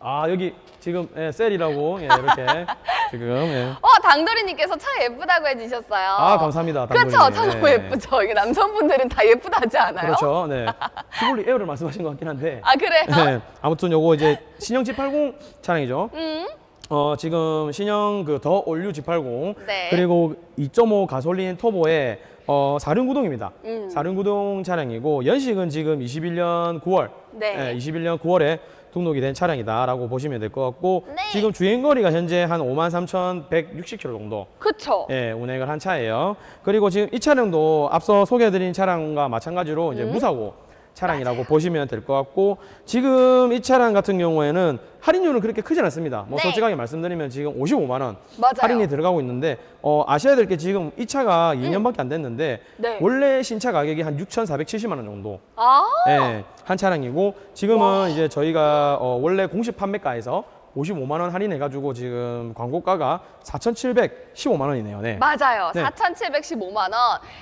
아 여기 지금 예, 셀이라고 예, 이렇게 지금 예. 어, 당돌이님께서 차 예쁘다고 해주셨어요. 아 감사합니다. 그렇죠. 당돌이님. 차 너무 예. 예쁘죠. 이게 남성분들은 다 예쁘다 하지 않아요? 그렇죠. 네. 티볼리 에어를 말씀하신 것 같긴 한데. 아, 그래요? 네. 아무튼 요거 이제 신형 G80 차량이죠. 음. 어 지금 신형 그 더 올류 G80 네. 그리고 2.5 가솔린 터보에 어 사륜구동입니다. 음. 사륜구동 차량이고 연식은 지금 21년 9월. 네. 21년 9월에 등록이 된 차량이다라고 보시면 될 것 같고 네. 지금 주행 거리가 현재 한 53,160km 정도 그쵸. 예, 운행을 한 차예요. 그리고 지금 이 차량도 앞서 소개해드린 차량과 마찬가지로 이제 무사고 차량이라고 보시면 될 것 같고 지금 이 차량 같은 경우에는 할인율은 그렇게 크진 않습니다. 뭐 네. 솔직하게 말씀드리면 지금 55만 원 맞아요. 할인이 들어가고 있는데 어, 아셔야 될 게 지금 이 차가 2년밖에 안 됐는데 네. 원래 신차 가격이 한 6,470만 원 정도 아. 예, 한 차량이고 지금은 이제 저희가 어, 원래 공식 판매가에서 55만 원 할인해가지고 지금 광고가가 4,715만 원이네요. 네. 맞아요. 네. 4,715만 원.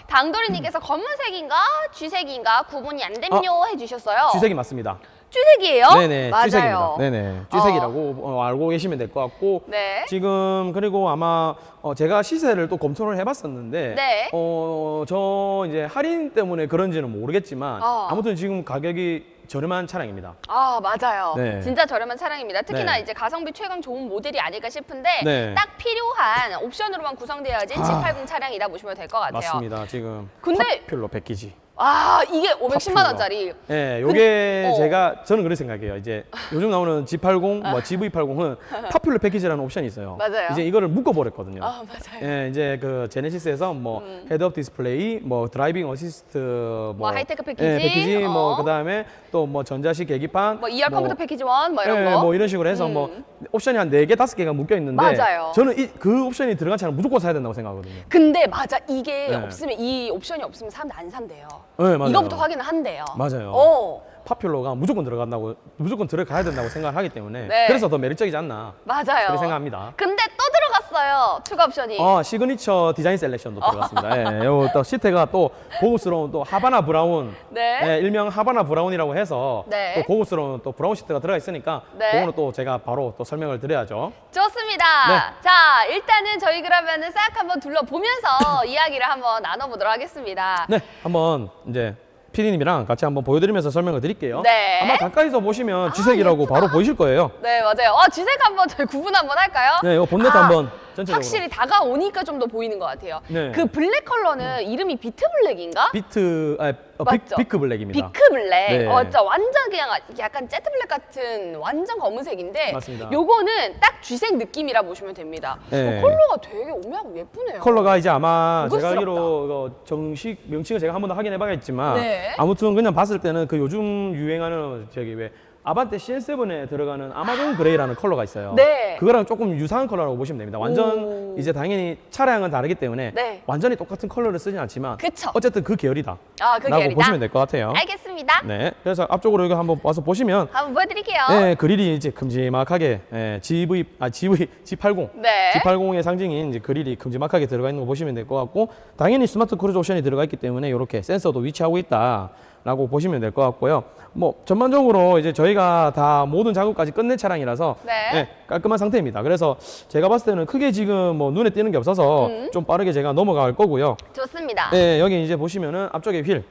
당돌이님께서 검은색인가 쥐색인가 구분이 안 되면요 해주셨어요. 쥐색이 맞습니다. 쥐색이에요? 네네, 맞아요. 쥐색입니다. 네네, 쥐색이라고 어, 알고 계시면 될 것 같고 네. 지금 그리고 아마 어, 제가 시세를 또 검토를 해봤었는데 네. 어, 저 이제 할인 때문에 그런지는 모르겠지만 어. 아무튼 지금 가격이 저렴한 차량입니다. 아 맞아요. 네. 진짜 저렴한 차량입니다. 특히나 네. 이제 가성비 최강 좋은 모델이 아닐까 싶은데 네. 딱 필요한 옵션으로만 구성되어진 G80 차량이다 보시면 될 것 같아요. 맞습니다. 지금 근데- 팝퓰러 패키지. 아 이게 510만 팝퓰러. 원짜리. 예, 요게 어. 제가 저는 그렇게 생각해요. 이제 요즘 나오는 G80, 뭐 GV80은 팝퓰러 패키지라는 옵션이 있어요. 맞아요. 이제 이거를 묶어버렸거든요. 아 맞아요. 예, 이제 그 제네시스에서 뭐 헤드업 디스플레이, 뭐 드라이빙 어시스트, 뭐, 뭐 하이테크 패키지, 예, 패키지, 뭐 어. 그다음에 또 뭐 전자식 계기판, 뭐 ER 컴퓨터 패키지 원 뭐 이런 예, 거. 뭐 이런 식으로 해서 뭐 옵션이 한 네 개, 다섯 개가 묶여 있는데 맞아요. 저는 이, 그 옵션이 들어간 차는 무조건 사야 된다고 생각하거든요. 근데 맞아 이게 네. 없으면 이 옵션이 없으면 사람들 안 산대요. 네, 맞아요. 이거부터 확인을 한대요. 맞아요. 어 파퓰러가 무조건 들어간다고 무조건 들어가야 된다고 생각을 하기 때문에 네. 그래서 더 매력적이지 않나 맞아요. 그렇게 생각합니다. 근데 또 들어갔어요 추가 옵션이. 어, 시그니처 디자인 셀렉션도 들어갔습니다. 예, 요또 시트가 또 고급스러운 또 하바나 브라운, 네. 예, 일명 하바나 브라운이라고 해서 네. 또 고급스러운 또 브라운 시트가 들어가 있으니까 네. 그거는 또 제가 바로 또 설명을 드려야죠. 좋습니다. 네. 자, 일단은 저희 그러면은 싹 한번 둘러보면서 이야기를 한번 나눠보도록 하겠습니다. 네, 한번 이제 피디님이랑 같이 한번 보여드리면서 설명을 드릴게요. 네. 아마 가까이서 보시면 쥐색이라고 바로 보이실 거예요. 네, 맞아요. 어, 쥐색 한번 저희 구분 한번 할까요? 네, 이거 본네트 아, 한번 전체적으로. 확실히 다가오니까 좀 더 보이는 것 같아요. 네. 그 블랙 컬러는 이름이 비트 블랙인가? 비트, 아, 어, 비, 맞죠? 비크 블랙입니다. 비크 블랙. 네. 어, 진짜 완전 그냥 약간 제트 블랙 같은 완전 검은색인데 맞습니다. 요거는 딱 쥐색 느낌이라 보시면 됩니다. 네. 어, 컬러가 되게 오묘하고 예쁘네요. 컬러가 이제 아마 제가 고급스럽다. 알기로 이거 정식 명칭을 제가 한 번 더 확인해 봐야겠지만 네. 아무튼 그냥 봤을 때는 그 요즘 유행하는 저기 왜 아반떼 CN7에 들어가는 아마존 그레이라는 컬러가 있어요. 네. 그거랑 조금 유사한 컬러라고 보시면 됩니다. 완전 오. 이제 당연히 차량은 다르기 때문에 네. 완전히 똑같은 컬러를 쓰진 않지만 그쵸. 어쨌든 그 계열이다. 아, 그 라고 계열이다. 보시면 될 것 같아요. 알겠습니다. 네. 그래서 앞쪽으로 여기 한번 와서 보시면 한번 보여드릴게요. 네, 그릴이 이제 큼지막하게 예, GV 아 GV G80 네. G80의 상징인 이제 그릴이 큼지막하게 들어가 있는 거 보시면 될 것 같고 당연히 스마트 크루즈 옵션이 들어가 있기 때문에 이렇게 센서도 위치하고 있다 라고 보시면 될 것 같고요. 뭐 전반적으로 이제 저희가 다 모든 작업까지 끝낸 차량이라서 네. 예, 깔끔한 상태입니다. 그래서 제가 봤을 때는 크게 지금 뭐 눈에 띄는 게 없어서 음. 좀 빠르게 제가 넘어갈 거고요. 좋습니다. 네, 여기 이제 보시면은 앞쪽에 휠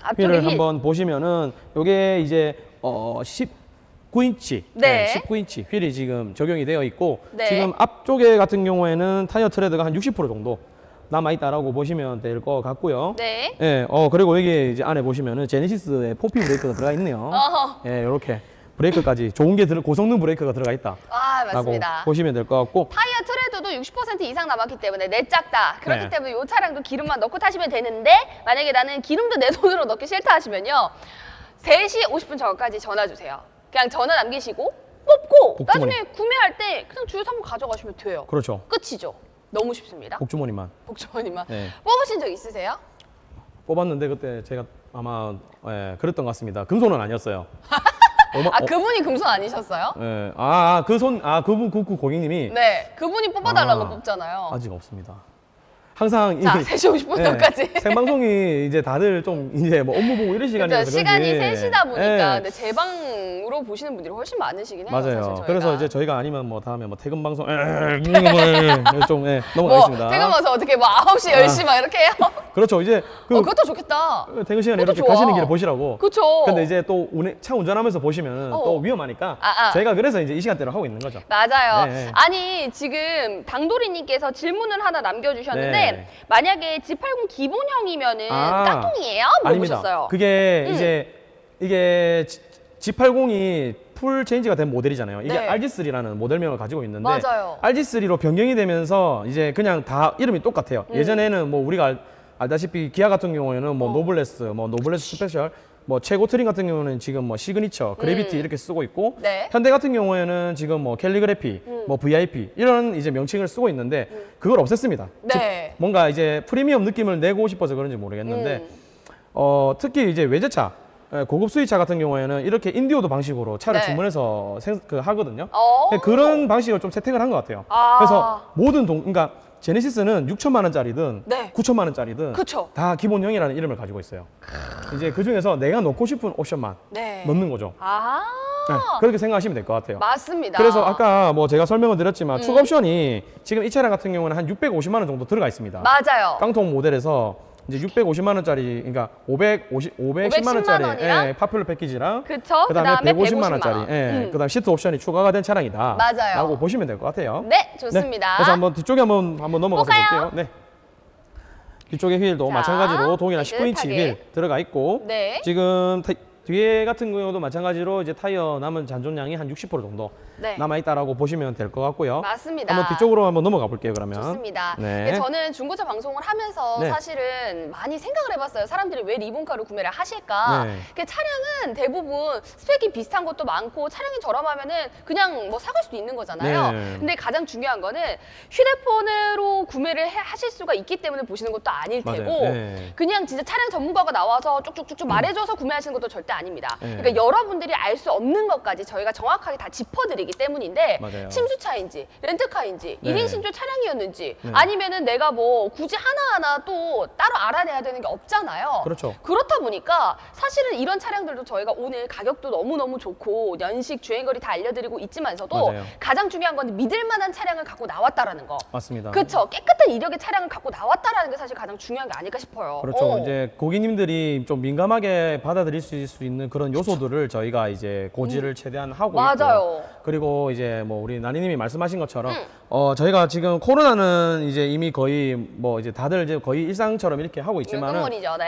앞쪽에 휠을 휠. 한번 보시면은 요게 이제 어 19인치, 네. 19인치 휠이 지금 적용이 되어 있고 네. 지금 앞쪽에 같은 경우에는 타이어 트레드가 한 60% 정도 남아 있다라고 보시면 될 것 같고요. 네. 예, 어 그리고 여기 이제 안에 보시면은 제네시스의 포피 브레이크가 들어가 있네요. 어허. 예, 이렇게 브레이크까지 좋은 게 들어 고성능 브레이크가 들어가 있다. 아, 맞습니다. 보시면 될 것 같고 타이어 트레드도 60% 이상 남았기 때문에 내짝다. 그렇기 네. 때문에 이 차량도 기름만 넣고 타시면 되는데 만약에 나는 기름도 내 돈으로 넣기 싫다 하시면요. 3시 50분 전까지 전화 주세요. 그냥 전화 남기시고 뽑고 복주머니. 나중에 구매할 때 그냥 주유소 한번 가져가시면 돼요. 그렇죠. 끝이죠. 너무 쉽습니다. 복주머니만 복주머니만. 네. 뽑으신 적 있으세요? 뽑았는데 그때 제가 아마 예, 그랬던 것 같습니다. 금손은 아니었어요. 얼마- 아 어, 그분이 금손 아니셨어요? 예. 아, 그 손, 아, 그분, 그, 그 고객님이 네, 그분이 뽑아달라고 아, 뽑잖아요. 아직 없습니다. 항상 자, 이 3시 50분까지. 네, 생방송이 이제 다들 좀 이제 뭐 업무 보고 이런 시간이라서 그렇죠. 시간이 그런지. 3시다 보니까 예. 근데 제 방으로 보시는 분들이 훨씬 많으시긴 해요. 사실 맞아요. 저희가. 그래서 이제 저희가 아니면 뭐 다음에 뭐 퇴근 방송 좀 예, 뭐 넘어가겠습니다. 퇴근 와서 어떻게 뭐 9시, 10시 막 이렇게 해요? 그렇죠. 이제 그 어, 그것도 좋겠다. 퇴근 시간에 그것도 이렇게 좋아. 가시는 길을 보시라고. 그쵸. 근데 이제 또 운행, 차 운전하면서 보시면 어. 또 위험하니까 아, 아. 저희가 그래서 이제 이 시간대로 하고 있는 거죠. 맞아요. 네. 아니 지금 당돌이님께서 질문을 하나 남겨주셨는데 네. 만약에 G80 기본형이면은 아. 깡통이에요? 물어보셨어요. 그게 음. 이제 이게 G80이 풀 체인지가 된 모델이잖아요. 이게 네. RG3라는 모델명을 가지고 있는데 맞아요. RG3로 변경이 되면서 이제 그냥 다 이름이 똑같아요. 음. 예전에는 뭐 우리가 알, 알다시피 기아 같은 경우에는 뭐 어. 노블레스, 뭐 노블레스 스페셜, 뭐 최고 트림 같은 경우는 지금 뭐 시그니처, 그래비티 음. 이렇게 쓰고 있고 네. 현대 같은 경우에는 지금 뭐 캘리그래피, 음. 뭐 VIP 이런 이제 명칭을 쓰고 있는데 그걸 없앴습니다. 즉 네. 뭔가 이제 프리미엄 느낌을 내고 싶어서 그런지 모르겠는데 음. 어, 특히 이제 외제차, 예, 고급 수입차 같은 경우에는 이렇게 인디오도 방식으로 차를 네. 주문해서 생, 그 하거든요. 어. 예, 그런 방식을 좀 채택을 한 것 같아요. 아. 그래서 모든 동, 그러니까 제네시스는 6천만 원짜리든 네. 9천만 원짜리든 그쵸. 다 기본형이라는 이름을 가지고 있어요. 이제 그 중에서 내가 넣고 싶은 옵션만 네. 넣는 거죠. 아. 네, 그렇게 생각하시면 될 것 같아요. 맞습니다. 그래서 아까 뭐 제가 설명을 드렸지만 음. 추가 옵션이 지금 이 차량 같은 경우는 한 650만 원 정도 들어가 있습니다. 맞아요. 깡통 모델에서 이제 650만 원짜리, 그러니까 550, 510만 원짜리 510만 원이랑 예, 파퓰러 패키지랑 그쵸? 그다음에 그다음에 150만 150만 원짜리, 원. 예, 음. 그다음 시트 옵션이 추가가 된 차량이다. 맞아요. 라고 보시면 될 것 같아요. 네, 좋습니다. 그래서 한번 뒤쪽에 한번 한번 넘어가서 볼까요? 볼게요. 네. 뒤쪽에 휠도 자, 마찬가지로 동일한 19인치 깨끗하게. 휠 들어가 있고 네. 지금 타- 뒤에 같은 경우도 마찬가지로 이제 타이어 남은 잔존량이 한 60% 정도 네. 남아 있다라고 보시면 될 것 같고요. 맞습니다. 한번 뒤쪽으로 한번 넘어가 볼게요. 그러면. 좋습니다. 네. 근데 저는 중고차 방송을 하면서 네. 사실은 많이 생각을 해봤어요. 사람들이 왜 리본카를 구매를 하실까? 네. 그 차량은 대부분 스펙이 비슷한 것도 많고 차량이 저렴하면은 그냥 뭐 사갈 수도 있는 거잖아요. 네. 근데 가장 중요한 거는 휴대폰으로 구매를 해- 하실 수가 있기 때문에 보시는 것도 아닐 맞아요. 테고 네. 그냥 진짜 차량 전문가가 나와서 쭉쭉쭉쭉 말해줘서 구매하시는 것도 절대 아닙니다. 네. 그러니까 여러분들이 알 수 없는 것까지 저희가 정확하게 다 짚어드리기 때문인데 맞아요. 침수차인지 렌트카인지 네. 1인 신조 차량이었는지 네. 아니면은 내가 뭐 굳이 하나하나 또 따로 알아내야 되는 게 없잖아요. 그렇죠. 그렇다 보니까 사실은 이런 차량들도 저희가 오늘 가격도 너무너무 좋고 연식 주행거리 다 알려드리고 있지만서도 맞아요. 가장 중요한 건 믿을 만한 차량을 갖고 나왔다라는 거. 맞습니다. 그렇죠. 깨끗한 이력의 차량을 갖고 나왔다라는 게 사실 가장 중요한 게 아닐까 싶어요. 그렇죠. 어. 이제 고객님들이 좀 민감하게 받아들일 수 있는 그런 요소들을 저희가 이제 고지를 최대한 하고 있고 음. 맞아요. 그리고 이제 뭐 우리 나니님이 말씀하신 것처럼 음. 어 저희가 지금 코로나는 이제 이미 거의 뭐 이제 다들 이제 거의 일상처럼 이렇게 하고 있지만은 네.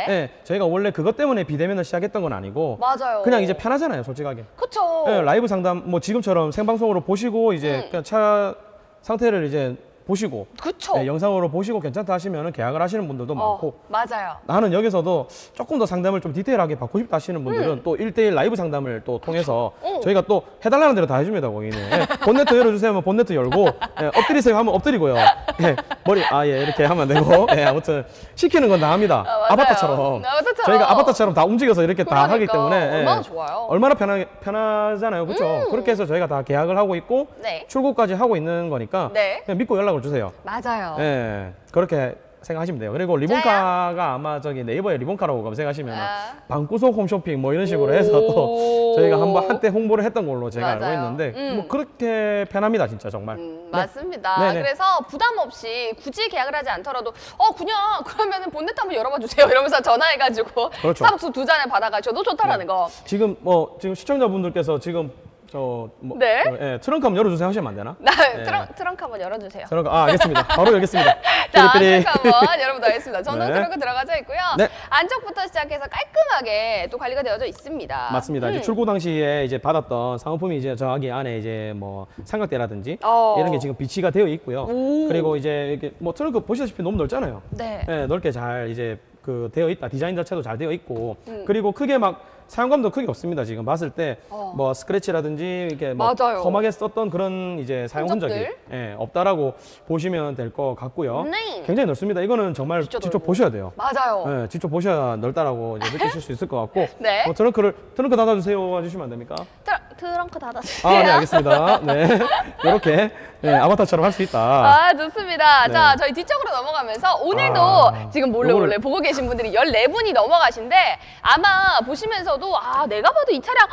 예, 저희가 원래 그것 때문에 비대면을 시작했던 건 아니고 맞아요. 그냥 이제 편하잖아요, 솔직하게. 그쵸. 예, 라이브 상담 뭐 지금처럼 생방송으로 보시고 이제 음. 그냥 차 상태를 이제 보시고 그쵸. 예, 영상으로 보시고 괜찮다 하시면 계약을 하시는 분들도 어, 많고 맞아요. 나는 여기서도 조금 더 상담을 좀 디테일하게 받고 싶다 하시는 분들은 또 1대1 라이브 상담을 또 통해서 음. 저희가 또 해달라는 대로 다 해줍니다, 고객님. 예, 본네트 열어주세요 하면 본네트 열고, 예, 엎드리세요 하면 엎드리고요. 예, 머리, 아, 예, 이렇게 하면 되고, 예, 아무튼 시키는 건 다 합니다. 아, 맞아요. 아바타처럼. 아바타처럼. 저희가 아바타처럼 다 움직여서 이렇게 다 하기 그러니까 때문에. 예, 얼마나 좋아요. 얼마나 편하, 편하잖아요. 그렇죠? 그렇게 해서 저희가 다 계약을 하고 있고, 네. 출고까지 하고 있는 거니까 네. 그냥 믿고 연락을 주세요. 맞아요. 예, 그렇게 생각하시면 돼요. 그리고 리본카가 아마 저기 네이버에 리본카라고 검색하시면 아. 방구석 홈쇼핑 뭐 이런 식으로 오. 해서 또 저희가 한번 한때 홍보를 했던 걸로 제가 알고 맞아요. 있는데 음. 뭐 그렇게 편합니다, 진짜 정말. 음, 네. 맞습니다. 네네. 그래서 부담 없이 굳이 계약을 하지 않더라도 어 그냥 그러면은 본네트 한번 열어봐 주세요 이러면서 전화해가지고 그렇죠. 스타벅스 두 잔을 받아가셔도 좋다라는 거. 지금 뭐 지금 시청자분들께서 지금 저 뭐 네. 예, 트렁크 한번 열어주세요 하시면 안 되나? 나 네. 트렁, 트렁크 한번 열어주세요. 트렁크 아 알겠습니다. 바로 열겠습니다. 자, 삐리삐리. 트렁크 한번 열어보도록 하겠습니다. 전동 네. 트렁크 들어가져 있고요. 네. 안쪽부터 시작해서 깔끔하게 또 관리가 되어져 있습니다. 맞습니다. 이제 음. 출고 당시에 이제 받았던 상품이 이제 저기 안에 이제 뭐 삼각대라든지 어. 이런 게 지금 비치가 되어 있고요. 오. 그리고 이제 이렇게 뭐 트렁크 보시다시피 너무 넓잖아요. 네. 네, 넓게 잘 이제 그 되어 있다. 디자인 자체도 잘 되어 있고 음. 그리고 크게 막 사용감도 크게 없습니다. 지금 봤을 때뭐 어. 스크래치라든지 이렇게 뭐 맞아요. 험하게 썼던 그런 이제 사용 흔적이 흔적들? 예, 없다라고 보시면 될 것 같고요. 네. 굉장히 넓습니다. 이거는 정말 진짜 직접 넓어. 보셔야 돼요. 맞아요. 네, 직접 보셔야 넓다라고 이제 느끼실 수 있을 것 같고 네. 뭐 트렁크를 트렁크 닫아주세요 해주시면 안 됩니까? 트렁, 트렁크 닫아주세요. 아, 네, 알겠습니다. 네. 이렇게 네, 아바타처럼 할 수 있다. 아, 좋습니다. 네. 자, 저희 뒤쪽으로 넘어가면서 오늘도 아, 지금 몰래 요거를- 몰래 보고 계신 분들이 14분이 넘어가신데 아마 보시면서 도 아, 내가 봐도 이 차량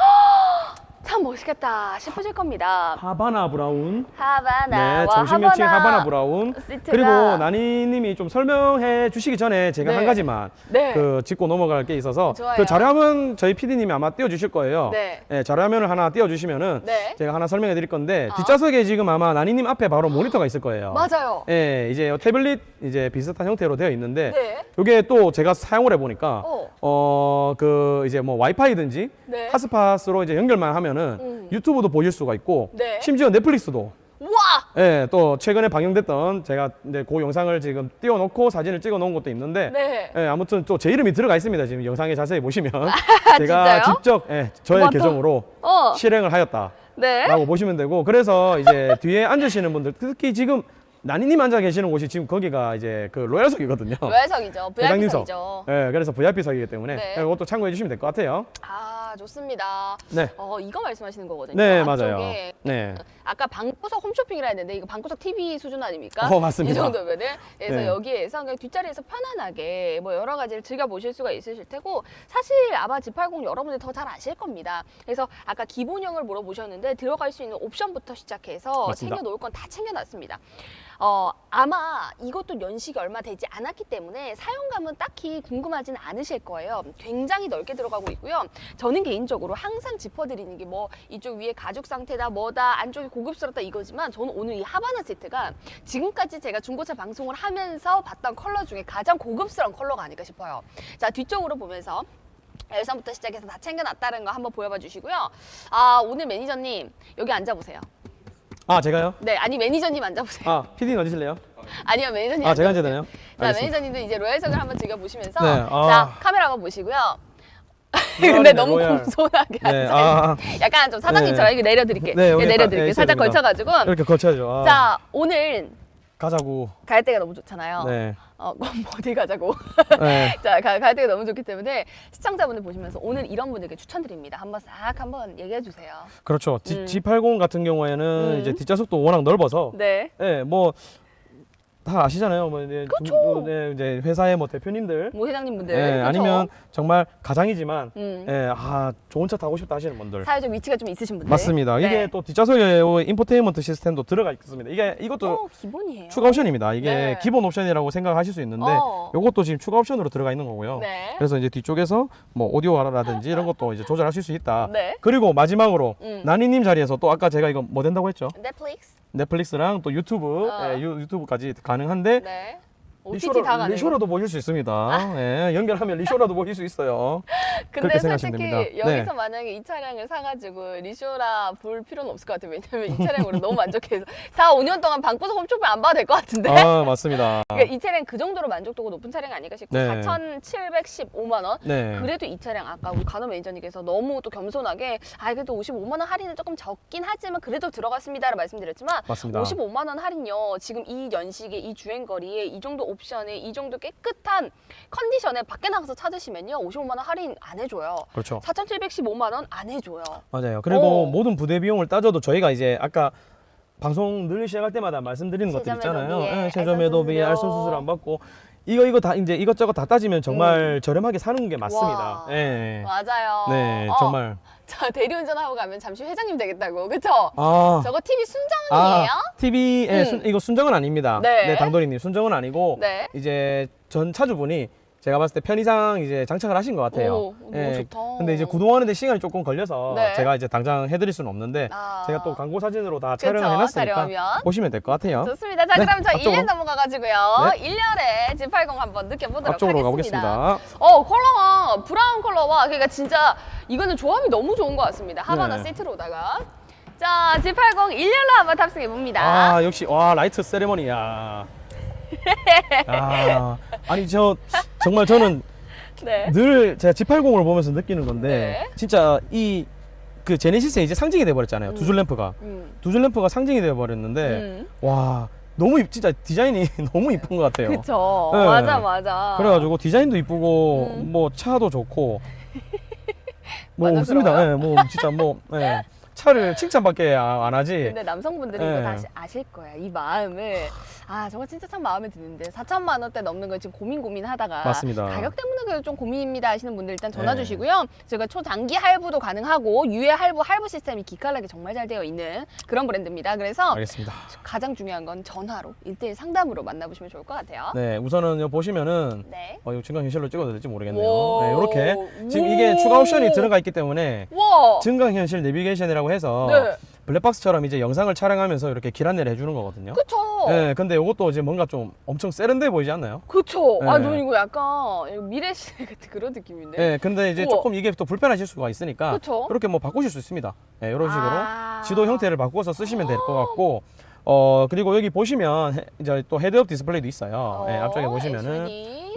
참 멋있겠다 싶으실 겁니다. 하바나 브라운. 하바나 네, 와 정신명칭 하바나 브라운. 시트가- 그리고 나니님이 좀 설명해 주시기 전에 제가 네. 한 가지만 네. 그 짚고 넘어갈 게 있어서 좋아요. 그 자료화면 저희 PD님이 아마 띄워주실 거예요. 네. 자료화면을 하나 띄워주시면은 네. 제가 하나 설명해 드릴 건데 어. 뒷좌석에 지금 아마 나니님 앞에 바로 모니터가 있을 거예요. 맞아요. 예, 이제 태블릿 이제 비슷한 형태로 되어 있는데 네. 이게 또 제가 사용을 해 보니까 어. 어 그 이제 뭐 와이파이든지 네. 핫스팟으로 이제 연결만 하면은 음. 유튜브도 보실 수가 있고 네. 심지어 넷플릭스도 와! 예, 또 최근에 방영됐던 제가 이제 그 영상을 지금 띄워놓고 사진을 찍어 놓은 것도 있는데 네. 예, 아무튼 또 제 이름이 들어가 있습니다. 지금 영상에 자세히 보시면 제가 진짜요? 직접 예, 저의 와, 또- 계정으로 어. 실행을 하였다라고 네. 보시면 되고 그래서 이제 뒤에 앉으시는 분들 특히 지금 나니님 앉아 계시는 곳이 지금 거기가 이제 그 로얄석이거든요. 로얄석이죠. VIP석이죠. 예, 그래서 VIP석이기 때문에 네. 예, 그것도 참고해 주시면 될 것 같아요. 아, 좋습니다. 네. 어, 이거 말씀하시는 거거든요. 네, 맞아요. 앞쪽에 네. 아까 방구석 홈쇼핑이라 했는데 이거 방구석 TV 수준 아닙니까? 어, 맞습니다. 이 정도면은 그래서 네. 여기에서 그냥 뒷자리에서 편안하게 뭐 여러 가지를 즐겨 보실 수가 있으실 테고 사실 아마 G80 여러분들 더 잘 아실 겁니다. 그래서 아까 기본형을 물어보셨는데 들어갈 수 있는 옵션부터 시작해서 맞습니다. 챙겨 놓을 건 다 챙겨 놨습니다. 어, 아마 이것도 연식이 얼마 되지 않았기 때문에 사용감은 딱히 궁금하진 않으실 거예요. 굉장히 넓게 들어가고 있고요. 저는 개인적으로 항상 짚어드리는 게 뭐 이쪽 위에 가죽 상태다 뭐다 안쪽이 고급스럽다 이거지만 저는 오늘 이 하바나 세트가 지금까지 제가 중고차 방송을 하면서 봤던 컬러 중에 가장 고급스러운 컬러가 아닐까 싶어요. 자 뒤쪽으로 보면서 열선부터 시작해서 다 챙겨놨다는 거 한번 보여봐 주시고요. 아 오늘 매니저님 여기 앉아보세요. 아, 제가요? 네 아니 매니저님 앉아보세요. 아, PD는 어디실래요? 아 니요 매니저님. 아, 제가 앉아보세요. 앉아야 되나요? 자 알겠습니다. 매니저님도 이제 로얄석을 한번 즐겨보시면서 네, 아. 자 카메라 한번 보시고요. 로얄이네, 근데 너무 로얄. 공손하게 네, 앉아. 아, 약간 좀 사장님처럼 네. 이렇게 내려드릴게요. 네, 네, 여기 내려드릴게요. 딱, 네, 살짝 있어야 됩니다. 걸쳐가지고. 이렇게 거쳐야죠. 아, 자 오늘 가자고. 갈 데가 너무 좋잖아요. 네. 어, 뭐 어디 가자고. 네. 자, 가, 갈 데가 너무 좋기 때문에 시청자분들 보시면서 오늘 이런 분들께 추천드립니다. 한번 싹 한번 얘기해 주세요. 그렇죠. G, 음. G80 같은 경우에는 음. 이제 뒷좌석도 워낙 넓어서 네. 예, 뭐, 다 아시잖아요. 뭐, 이제, 그쵸. 중- 네, 이제 회사의 뭐 대표님들. 뭐 회장님 분들. 예, 그쵸? 아니면 정말 가장이지만, 음. 예, 아, 좋은 차 타고 싶다 하시는 분들. 사회적 위치가 좀 있으신 분들. 맞습니다. 네. 이게 또 뒷좌석에 인포테인먼트 시스템도 들어가 있습니다. 이게 이것도 어, 기본이에요. 추가 옵션입니다. 이게 네. 기본 옵션이라고 생각하실 수 있는데, 어. 이것도 지금 추가 옵션으로 들어가 있는 거고요. 네. 그래서 이제 뒤쪽에서 뭐 오디오라든지 이런 것도 이제 조절하실 수 있다. 네. 그리고 마지막으로 음. 나니님 자리에서 또 아까 제가 이거 뭐 된다고 했죠? 넷플릭스. 넷플릭스랑 또 유튜브, 어. 예, 유, 유튜브까지 가능한데 네. OTT 리쇼로, 다 가는 리쇼라도 보실 수 있습니다. 예, 연결하면 리쇼라도 보실 수 있어요. 근데 그렇게 생각하시면 솔직히 됩니다. 여기서 네. 만약에 이 차량을 사가지고 리쇼라 볼 필요는 없을 것 같아요. 왜냐면 이 차량으로 너무 만족해서 4, 5년 동안 방구석 홈쇼핑 안 봐도 될 것 같은데. 아 맞습니다. 그러니까 이 차량 그 정도로 만족도가 높은 차량이 아닐까 싶고 네. 4,715만 원. 네, 그래도 이 차량 아까 우리 간호 매니저님께서 너무 또 겸손하게 아 그래도 55만 원 할인은 조금 적긴 하지만 그래도 들어갔습니다라고 말씀드렸지만 맞습니다. 55만 원 할인요 지금 이 연식에 이 주행 거리에 이 정도 옵션에 이 정도 깨끗한 컨디션에 밖에 나가서 찾으시면요 55만 원 할인 안 해줘요 그렇죠. 4,715만 원 안 해줘요 맞아요. 그리고 어. 모든 부대 비용을 따져도 저희가 이제 아까 방송 늘 시작할 때마다 말씀드리는 것들 있잖아요. 세점에도 비해 알선. 수술 안 받고 이거 이거 다 이제 이것저것 다 따지면 정말 저렴하게 사는 게 맞습니다. 와. 예. 맞아요 네, 어, 정말. 저 대리운전하고 가면 잠시 회장님 되겠다고 그쵸? 아, 저거 TV 순정이에요? TV 예, 음. 순, 이거 순정은 아닙니다. 네. 당돌이님 순정은 아니고 네. 이제 전 차주분이 제가 봤을 때 편의상 이제 장착을 하신 것 같아요. 오, 너무 좋다. 근데 이제 구동하는데 시간이 조금 걸려서 네. 제가 이제 당장 해드릴 수는 없는데 아. 제가 또 광고 사진으로 다 촬영을 해놨으니까 촬영하면. 보시면 될 것 같아요. 좋습니다. 자, 네, 그럼 저 앞쪽으로. 1년 넘어가가지고요. 네. 1년에 G80 한번 느껴보도록 앞쪽으로 하겠습니다. 가보겠습니다. 어, 컬러가 브라운 컬러와 그러니까 진짜 이거는 조합이 너무 좋은 것 같습니다. 하바나 네. 세트로다가. 자, G80 1년로 한번 탑승해 봅니다. 아 역시 와 라이트 세레머니야. 아 아니 저 정말 저는 네. 늘 제가 G80을 보면서 느끼는 건데 네. 진짜 이 그 제네시스의 이제 상징이 돼 버렸잖아요. 두줄 램프가 음. 두줄 램프가 상징이 돼 버렸는데 음. 와 너무 이- 진짜 디자인이 너무 이쁜 것 같아요. 그쵸. 네. 맞아, 맞아. 그래가지고 디자인도 이쁘고 음. 뭐 차도 좋고 뭐 만족스러워요? 없습니다. 예, 뭐 진짜 뭐 예. 차를 칭찬밖에 아- 안 하지. 근데 남성분들이 네. 이거 다 아실 거야. 이 마음을. 아, 정말 진짜 참 마음에 드는데. 4천만 원대 넘는 거 지금 고민 고민 하다가. 맞습니다. 가격 때문에 그래도 좀 고민입니다 하시는 분들 일단 전화 네. 주시고요. 저희가 초장기 할부도 가능하고 유예 할부, 할부 시스템이 기깔나게 정말 잘 되어 있는 그런 브랜드입니다. 그래서 알겠습니다. 가장 중요한 건 전화로 일대일 상담으로 만나보시면 좋을 것 같아요. 네, 우선은 여기 보시면은 네. 어, 이거 증강 현실로 찍어도 될지 모르겠네요. 오. 네, 이렇게 지금 이게 추가 옵션이 들어가 있기 때문에 와. 증강 현실 내비게이션이라고 해서 네. 블랙박스처럼 이제 영상을 촬영하면서 이렇게 길 안내를 해주는 거거든요. 그쵸. 네, 근데 이것도 이제 뭔가 좀 엄청 세련돼 보이지 않나요? 그쵸. 아, 네. 저 이거 약간 미래 시대 같은 그런 느낌인데. 네, 근데 이제 우와. 조금 이게 또 불편하실 수가 있으니까 그쵸. 그렇게 뭐 바꾸실 수 있습니다. 네, 이런 식으로 아. 지도 형태를 바꿔서 쓰시면 될 것 같고, 어 그리고 여기 보시면 해- 이제 또 헤드업 디스플레이도 있어요. 네, 앞쪽에 보시면은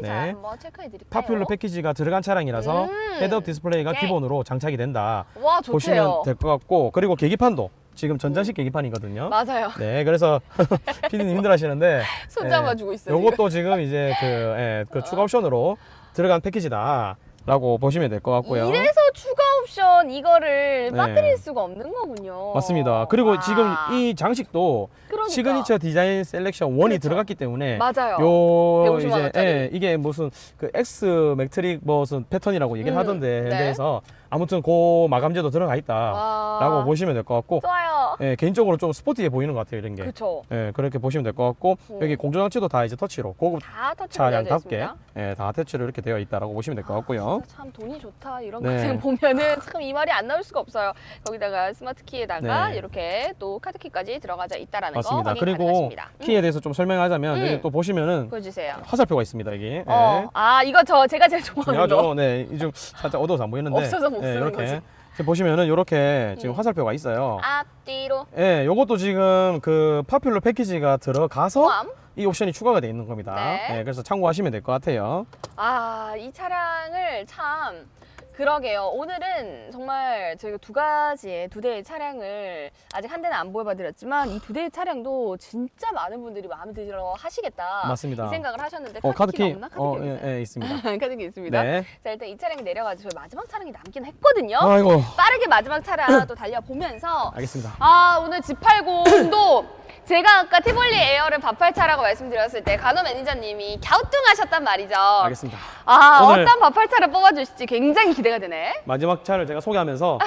네. 자, 한번 체크해 드릴게요. 파퓰러 패키지가 들어간 차량이라서 음. 헤드업 디스플레이가 오케이. 기본으로 장착이 된다. 와, 좋대요. 보시면 될 것 같고, 그리고 계기판도 지금 전자식 계기판이거든요. 맞아요. 네, 그래서 피디님 힘들어하시는데 손 네, 잡아주고 있어요. 요것도 지금 이제 그, 예, 그 추가 옵션으로 들어간 패키지다 라고 보시면 될 것 같고요. 이래서 추가 옵션 이거를 네. 빠뜨릴 수가 없는 거군요. 맞습니다. 그리고 와. 지금 이 장식도 그러니까. 시그니처 디자인 셀렉션 1이 그렇죠. 들어갔기 때문에 맞아요. 요 150만 이제 원짜리. 예, 이게 무슨 그 X 맥트릭 무슨 패턴이라고 얘기를 음, 하던데 네. 현대에서 아무튼 그 마감재도 들어가 있다라고 와. 보시면 될 것 같고 좋아요. 예, 개인적으로 좀 스포티해 보이는 것 같아요 이런 게. 그쵸. 예, 그렇게 보시면 될 것 같고 오. 여기 공조장치도 다 이제 터치로 고급 다 되어 차량답게 있습니다. 예, 다 터치로 이렇게 되어 있다라고 보시면 될 것 같고요. 진짜 참 돈이 좋다 이런 네. 거 지금 보면은 참 이 말이 안 나올 수가 없어요. 거기다가 스마트 키에다가 네. 이렇게 또 카드 키까지 들어가져 있다라는 거 맞습니다. 확인 그리고 가능하십니다. 키에 대해서 좀 설명하자면 음. 여기 또 보시면은 보여주세요. 화살표가 있습니다 여기. 어, 아 이거 저 제가 제일 좋아하는 거. 중요하죠. 네, 이좀 살짝 어두워서 안 보이는데. 없어서 못 네, 쓰는 이렇게 거지. 지금 보시면은 이렇게 지금 음. 화살표가 있어요. 앞뒤로 예, 요것도 지금 그 파퓰러 패키지가 들어가서 포함. 이 옵션이 추가가 돼 있는 겁니다. 네. 예, 그래서 참고하시면 될 것 같아요. 아, 이 차량을 참 그러게요. 오늘은 정말 저희가 두 가지의 두 대의 차량을 아직 한 대는 안 보여봐드렸지만 이 두 대의 차량도 진짜 많은 분들이 마음에 들어 하시겠다. 맞습니다. 이 생각을 하셨는데 어, 카드키가 카드키. 없나? 어, 카드키 예, 예, 있습니다. 카드키 있습니다. 네. 자 일단 이 차량이 내려가지고 저희 마지막 차량이 남긴 했거든요. 아이고. 빠르게 마지막 차량 또 달려보면서 알겠습니다. 아 오늘 G80도 제가 아까 티볼리 에어를 바팔차라고 말씀드렸을 때 간호 매니저님이 갸우뚱하셨단 말이죠. 알겠습니다. 아 오늘- 어떤 바팔차를 뽑아주실지 굉장히 기대가 되네. 마지막 차를 제가 소개하면서